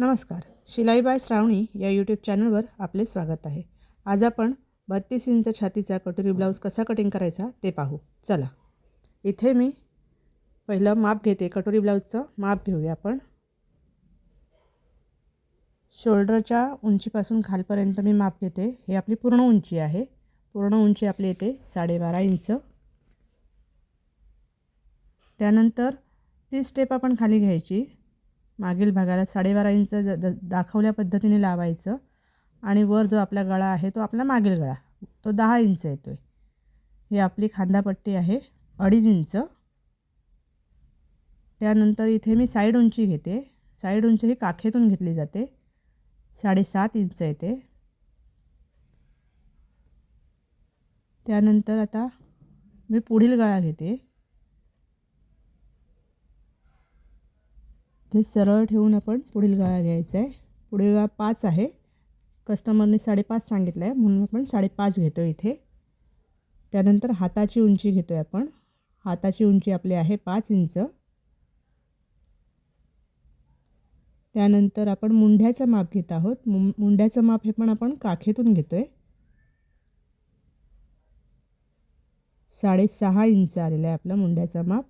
नमस्कार. शिलाई बाय श्रावणी या यूट्यूब चॅनलवर आपले स्वागत आहे. आज आपण बत्तीस इंच छातीचा कटोरी ब्लाऊज कसा कटिंग करायचा ते पाहू. चला. इथे मी पहिलं माप घेते. कटोरी ब्लाऊजचं माप घेऊया आपण. शोल्डरच्या उंचीपासून खालपर्यंत मी माप घेते. हे आपली पूर्ण उंची आहे. पूर्ण उंची आपली येते साडेबारा इंच. त्यानंतर ती स्टेप आपण खाली घ्यायची. मागील भागाला साडेबारा इंच द द दाखवल्या पद्धतीने लावायचं. आणि वर जो आपला गळा आहे तो आपला मागील गळा तो दहा इंच येतो आहे ही आपली खांदापट्टी आहे अडीच इंच. त्यानंतर इथे मी साईड उंची घेते. साईड उंची ही काखेतून घेतली जाते. साडेसात इंच येते. त्यानंतर आता मी पुढील गळा घेते. ते सरळ ठेवून आपण पुढील गळा घ्यायचा आहे. पुढील गळा पाच आहे. कस्टमरने साडेपाच सांगितलं आहे म्हणून आपण साडेपाच घेतो इथे. त्यानंतर हाताची उंची घेतो आहे आपण. हाताची उंची आपली आहे पाच इंच. त्यानंतर आपण मुंढ्याचं माप घेत आहोत. मुं मुंड्याचं माप हे पण आपण काखेतून घेतो आहे साडेसहा इंच आलेलं आहे आपलं मुंड्याचं माप.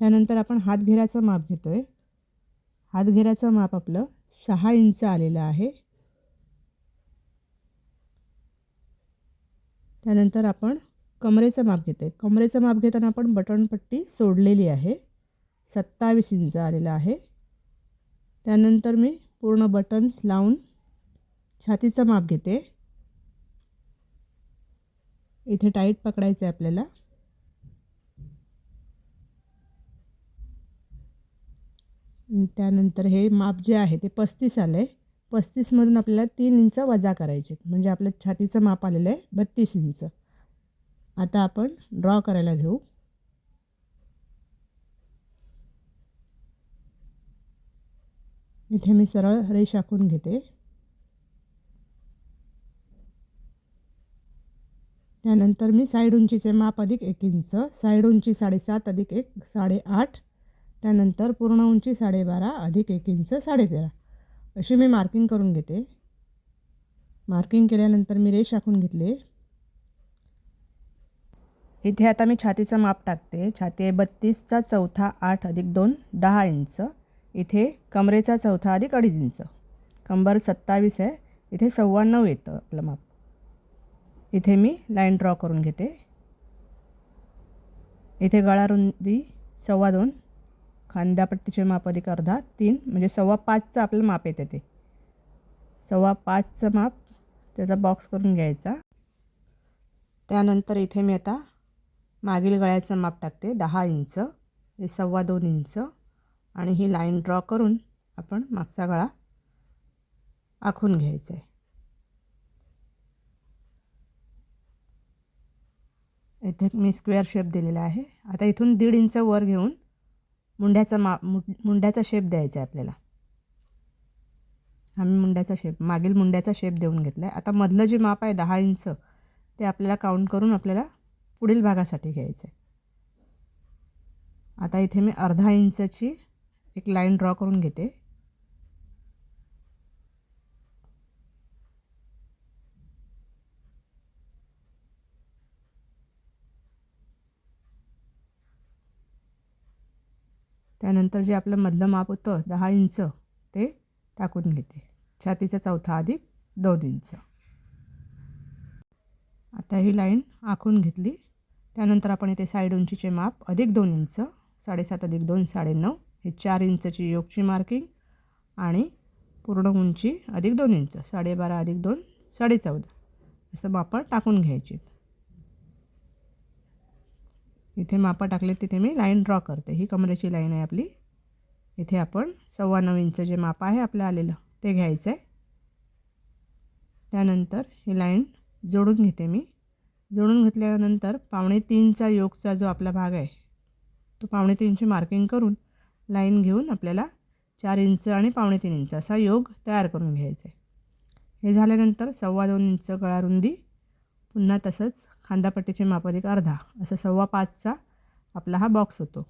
त्यानंतर आपण हातघेराचं माप घेतो आहे हातघेराचं माप आपलं सहा इंच आलेलं आहे. त्यानंतर आपण कमरेचं माप घेतो आहे कमरेचं माप घेताना आपण बटणपट्टी सोडलेली आहे. सत्तावीस इंच आलेलं आहे. त्यानंतर मी पूर्ण बटन्स लावून छातीचं माप घेते. इथे टाईट पकडायचं आहे आपल्याला. त्यानंतर हे माप जे आहे ते पस्तीस आलं आहे पस्तीसमधून आपल्याला तीन इंच वजा करायचे म्हणजे आपलं छातीचं माप आलेलं आहे बत्तीस इंच. आता आपण ड्रॉ करायला घेऊ. इथे मी सरळ रेष आखून घेते. त्यानंतर मी साईड उंचीचे माप अधिक एक इंच साईड उंची साडेसात अधिक एक साडेआठ त्यानंतर पूर्ण उंची साडेबारा अधिक एक इंच साडेतेरा. अशी मी मार्किंग करून घेते. मार्किंग केल्यानंतर मी रेष आखून घेतले. इथे आता मी छातीचं माप टाकते. छाती आहे बत्तीसचा चौथा आठ अधिक दोन दहा इंच. इथे कमरेचा चौथा अधिक अडीच इंच. कंबर सत्तावीस आहे. इथे सव्वा नऊ येतं आपलं माप. इथे मी लाईन ड्रॉ करून घेते. इथे गळा रुंदी सव्वा दोन खांद्यापट्टीचे माप अधिक अर्धा तीन म्हणजे सव्वा पाचचं आपलं माप येते ते. सव्वा पाचचं माप त्याचा बॉक्स करून घ्यायचा. त्यानंतर इथे मी आता मागील गळ्याचं माप टाकते दहा इंच हे सव्वा दोन इंच आणि ही लाईन ड्रॉ करून आपण मागचा गळा आखून घ्यायचा आहे इथे मी स्क्वेअर शेप दिलेला आहे. आता इथून दीड इंच वर घेऊन मुंड्याचा मा मु मुंड्याचा शेप द्यायचा आहे आपल्याला. आम्ही मुंड्याचा शेप मागील मुंड्याचा शेप देऊन घेतला आहे आता मधलं जे माप आहे दहा इंच ते आपल्याला काउंट करून आपल्याला पुढील भागासाठी घ्यायचं आहे आता इथे मी अर्धा इंचची एक लाईन ड्रॉ करून घेते. त्यानंतर जे आपलं मधलं माप होतं दहा इंच ते टाकून घेते. छातीचा चौथा अधिक दोन इंच. आता ही लाईन आखून घेतली. त्यानंतर आपण इथे साईड उंचीचे माप अधिक दोन इंच साडेसात अधिक दोन साडेनऊ. हे चार इंचची योगची मार्किंग आणि पूर्ण उंची अधिक दोन इंच साडेबारा अधिक दोन साडेचौदा. असं मापं टाकून घ्यायची. इथे मापं टाकले तिथे मी लाईन ड्रॉ करते. ही कमरेची लाईन आहे आपली. इथे आपण सव्वा नऊ इंच जे माप आहे आपलं आलेलं ते घ्यायचं आहे त्यानंतर ही लाईन जोडून घेते मी. जोडून घेतल्यानंतर पावणे तीनचा योगचा जो आपला भाग आहे तो पावणे तीनची मार्किंग करून लाईन घेऊन आपल्याला चार इंच आणि पावणे तीन इंच असा योग तयार करून घ्यायचा आहे हे झाल्यानंतर सव्वा दोन इंच गळा रुंदी पुन्हा तसंच खांदापट्टीचे माप अधिक अर्धा असं सव्वा पाचचा आपला हा बॉक्स होतो.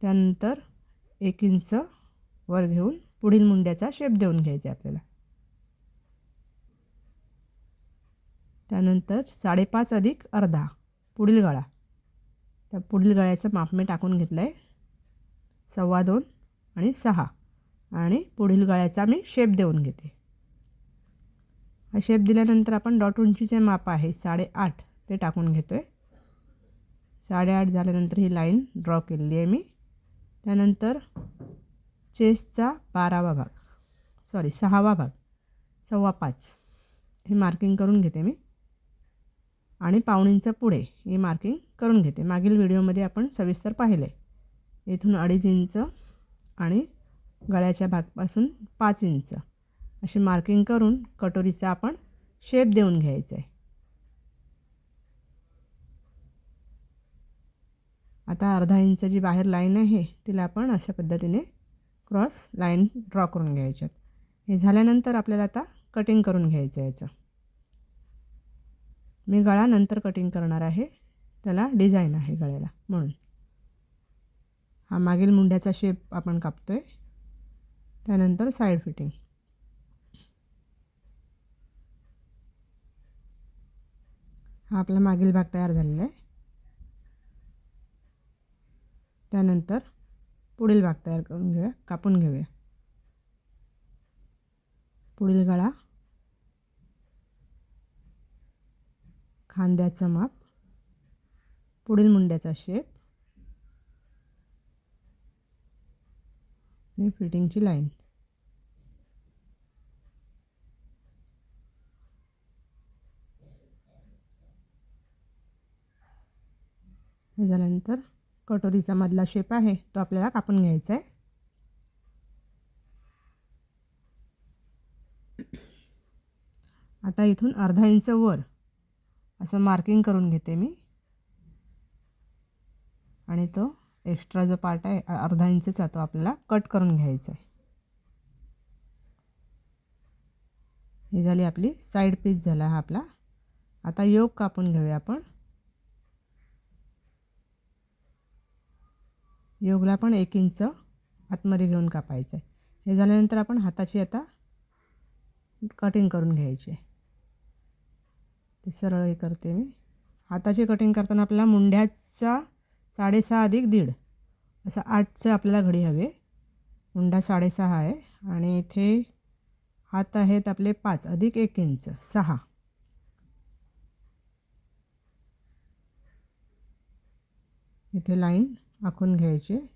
त्यानंतर एक इंच वर घेऊन पुढील मुंड्याचा शेप देऊन घ्यायचा आहे आपल्याला. त्यानंतर साडेपाच अधिक अर्धा पुढील गळा. त्या पुढील गळ्याचं माप मी टाकून घेतलं आहे सव्वा दोन आणि सहा आणि पुढील गळ्याचा मी शेप देऊन घेते. हा शेप दिल्यानंतर आपण डॉट उंचीचे माप आहे साडेआठ ते टाकून घेतो आहे साडेआठ झाल्यानंतर ही लाईन ड्रॉ केलेली आहे मी. त्यानंतर चेस्टचा बारावा भाग सॉरी सहावा भाग सव्वा पाच हे मार्किंग करून घेते मी. आणि पावणींचं पुढे हे मार्किंग करून घेते. मागील व्हिडिओमध्ये आपण सविस्तर पाहिले इथून अडीच इंच आणि गळ्याच्या भागपासून पाच इंच. अशी मार्किंग करून कटोरीचा आपण शेप देऊन घ्यायचा आहे आता अर्धा इंच जी बाहेर लाईन आहे तिला आपण अशा पद्धतीने क्रॉस लाईन ड्रॉ करून घ्यायच्यात. हे झाल्यानंतर आपल्याला आता कटिंग करून घ्यायचं याचं. मी गळा नंतर कटिंग करणार आहे. त्याला डिझाईन आहे गळ्याला म्हणून. हा मागील मुंड्याचा शेप आपण कापतो आहे त्यानंतर साईड फिटिंग हा आपला मागील भाग तयार झालेला आहे. त्यानंतर पुढील भाग तयार करून घेऊया कापून घेऊया. पुढील गळा खांद्याचं माप पुढील मुंड्याचा शेप आणि फिटिंगची लाईन हे झाल्यानंतर कटोरीचा मधला शेप आहे तो आपल्याला कापून घ्यायचा आहे आता इथून अर्धा इंच वर असं मार्किंग करून घेते मी. आणि तो एक्स्ट्रा जो पार्ट आहे अर्धा इंचचा तो आपल्याला कट करून घ्यायचा आहे ही झाली आपली साईड पीस झाला हा आपला. आता योग कापून घेऊया आपण. योगला पण एक इंच आतमध्ये घेऊन कापायचं आहे हे झाल्यानंतर आपण हाताची आता कटिंग करून घ्यायची आहे. ते सरळ हे करते मी. हाताची कटिंग करताना आपल्याला मुंड्याचा साडेसहा अधिक दीड असं आठचं आपल्याला घडी हवे. मुंडा साडेसहा आहे आणि इथे हात आहेत आपले पाच अधिक एक इंच सहा. इथे लाईन आखून घ्यायचे.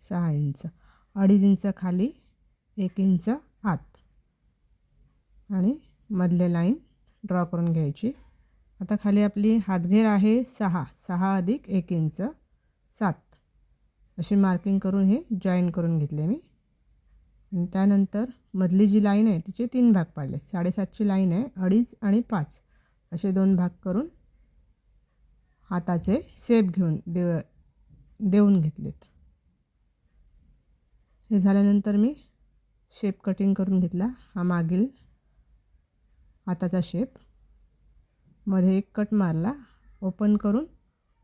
सहा इंच. अडीच इंच खाली एक इंच आत. आणि मधले लाईन ड्रॉ करून घ्यायची. आता खाली आपली हातघेर आहे सहा. सहा अधिक एक इंच सात. अशी मार्किंग करून हे जॉईन करून घेतले मी. आणि त्यानंतर मधली जी लाईन आहे तिचे तीन भाग पाडले. साडेसातची लाईन आहे अडीच आणि पाच. असे दोन भाग करून हाताचे शेप घेऊन देव देऊन घेतलेत. हे झाल्यानंतर मी शेप कटिंग करून घेतला. हा मागील हाताचा शेप. मध्ये एक कट मारला. ओपन करून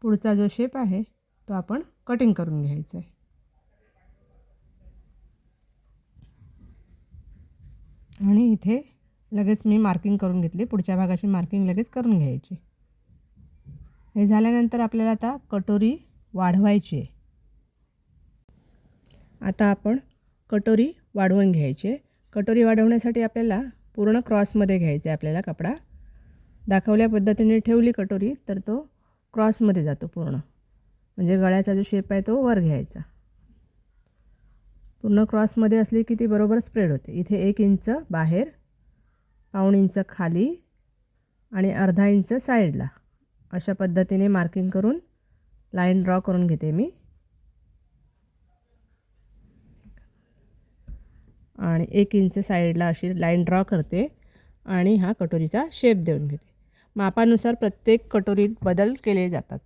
पुढचा जो शेप आहे तो आपण कटिंग करून घ्यायचा आहे. आणि इथे लगेच मी मार्किंग करून घेतली. पुढच्या भागाची मार्किंग लगेच करून घ्यायची. हे झाल्यानंतर आपल्याला आता कटोरी वाढवायची आहे. आता आपण कटोरी वाढवून घ्यायची आहे. कटोरी वाढवण्यासाठी आपल्याला पूर्ण क्रॉसमध्ये घ्यायचं आहे आपल्याला कपडा. दाखवल्या पद्धतीने ठेवली कटोरी तर तो क्रॉसमध्ये जातो पूर्ण. म्हणजे गळ्याचा जो शेप आहे तो वर घ्यायचा. पूर्ण क्रॉसमध्ये असली की ती बरोबर स्प्रेड होते. इथे एक इंच बाहेर पाऊण इंच खाली आणि अर्धा इंच साईडला. अशा पद्धतीने मार्किंग करून लाईन ड्रॉ करून घेते मी. आणि एक इंच साईडला अशी लाईन ड्रॉ करते आणि हा कटोरीचा शेप देऊन घेते. मापानुसार प्रत्येक कटोरीत बदल केले जातात.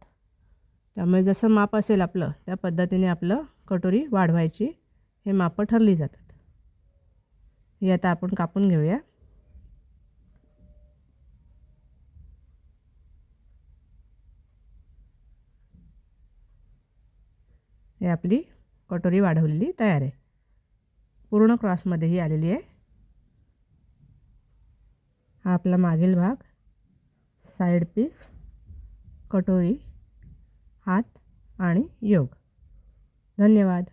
त्यामुळे जसं माप असेल आपलं त्या पद्धतीने आपलं कटोरी वाढवायची हे मापं ठरली जातात. हे आता आपण कापून घेऊया. हे आपली कटोरी वाढवलेली तयार आहे. पूर्ण क्रॉसमध्ये ही आलेली आहे. हा आपला मागील भाग साईड पीस कटोरी हात आणि योग. धन्यवाद.